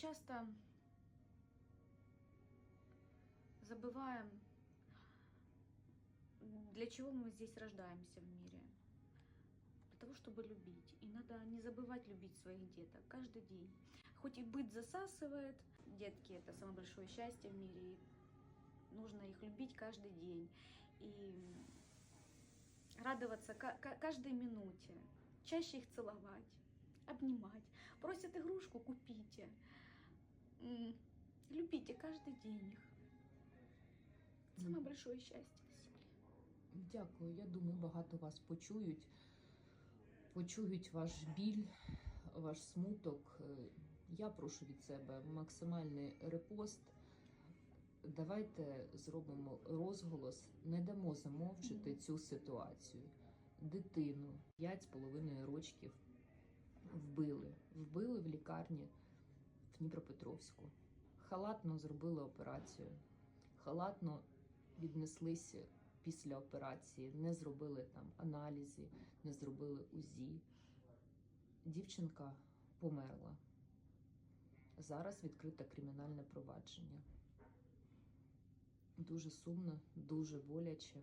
часто забываем, для чего мы здесь рождаемся в мире. Для того, чтобы любить. И надо не забывать любить своих деток каждый день. Хоть и быт засасывает, детки это самое большое счастье в мире. И нужно их любить каждый день. И радоваться ка- ка- каждой минуте. Чаще их целовать, обнимать. Просят игрушку, купите. М, Любите каждый день их. Самое большое счастье на земле. Дякую. Я думаю, багато вас почують. Почують ваш біль, ваш смуток. Я прошу від себе максимальний репост. Давайте зробимо розголос, не дамо замовчити цю ситуацію. Дитину 5,5 рочків вбили. Вбили в лікарні в Дніпропетровську. Халатно зробили операцію. Халатно віднеслися після операції, не зробили там аналізи, не зробили УЗІ. Дівчинка померла. Зараз відкрите кримінальне провадження. Дуже сумно, дуже боляче.